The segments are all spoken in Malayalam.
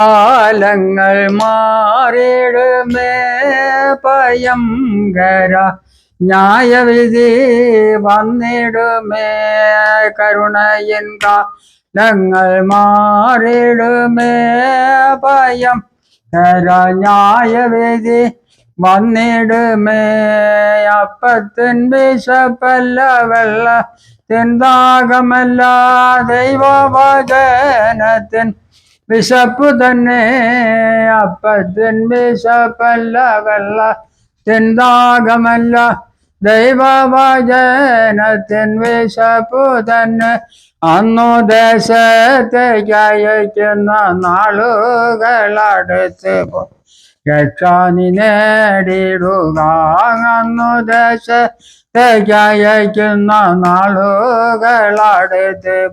കാലങ്ങൾ മാറിടുമേ പയങ്കര ന്യായവിധി വന്നിടുമേ. കരുണയൻ കാലങ്ങൾ മാറിടുമേ പയം കര ന്യായവിധി വന്നിടുമേ. അപ്പത്തിൻ വിശപ്പല്ല വെള്ള തിന്താകമല്ല ദൈവവചനത്തിൻ വിശപ്പു തന്നെ. അപ്പത്തിൻ വിശപ്പല്ല വെള്ള തിന്താകമല്ല ദൈവവചനത്തിൻ വിശപ്പു തന്നെ. അന്നു ദേശത്തേക്ക് അയക്കുന്ന നാളുകളടുത്ത് പോ രക്ഷാനി നേടിടുക അങ്ങു ദേശത്തേക്ക് അയക്കുന്ന നാളുകളടുത്ത്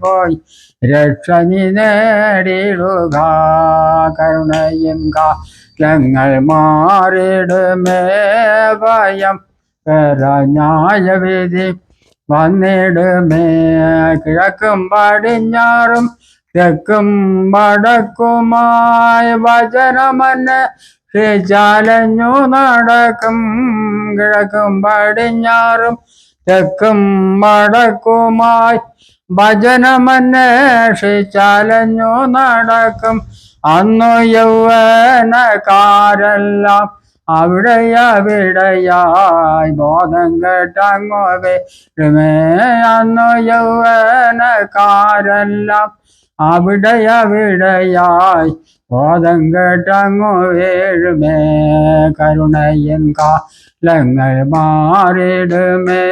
പോയി. രക്ഷനി നേടിടുക കരുണയും കാലങ്ങൾ മാറിടുമേ ഭയം. ന്യായവിധി വന്നിടുമേ കിഴക്കും പടിഞ്ഞാറും തെക്കും വടക്കുമായി വചനമന്നെ ചാലഞ്ഞു നടക്കും കിഴക്കും പടിഞ്ഞാറും തെക്കും വടക്കുമായി. ഭജനമന്വേഷിച്ചാലഞ്ഞു നടക്കും അന്നു യൗവനക്കാരെല്ലാം അവിടെ അവിടെയായി ബോധം കേട്ടങ്ങോ വരുമേ അന്നു യൗവനക്കാരെല്ലാം അവിടെ അവിടെയായി ബോധം കേട്ടങ്ങോ വീഴുമേ കരുണയൻ കാലങ്ങൾ മാറിടുമേ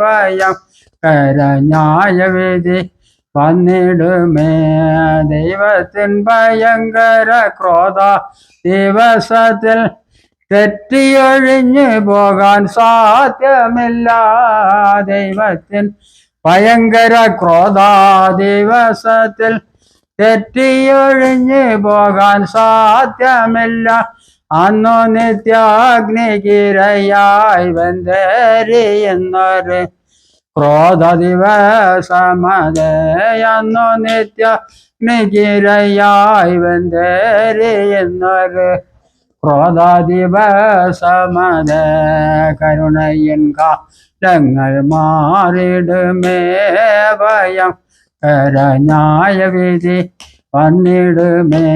ഭയം കരഞ്ഞായവിധി വന്നിടുമേ. ദൈവത്തിൻ ഭയങ്കര ക്രോധ ദിവസത്തിൽ തെറ്റിയൊഴിഞ്ഞു പോകാൻ സാധ്യമില്ല. ദൈവത്തിൻ ഭയങ്കര ക്രോധാദിവസത്തിൽ തെറ്റിയൊഴിഞ്ഞു പോകാൻ സാധ്യമില്ല. അന്നു നിത്യാഗ്നികിരയായി വെന്തേരി എന്നൊരു ക്രോധ ദിവസമതയന്നു നിത്യാഗ്നികിരയായി നികിരയായി വെന്തേരി എന്നൊരു ക്രോധ ദിവസമത കരുണയൻ കാലങ്ങൾ മാറിടുമേ ഭയം കരഞ്ഞായ വിധി വന്നിടുമേ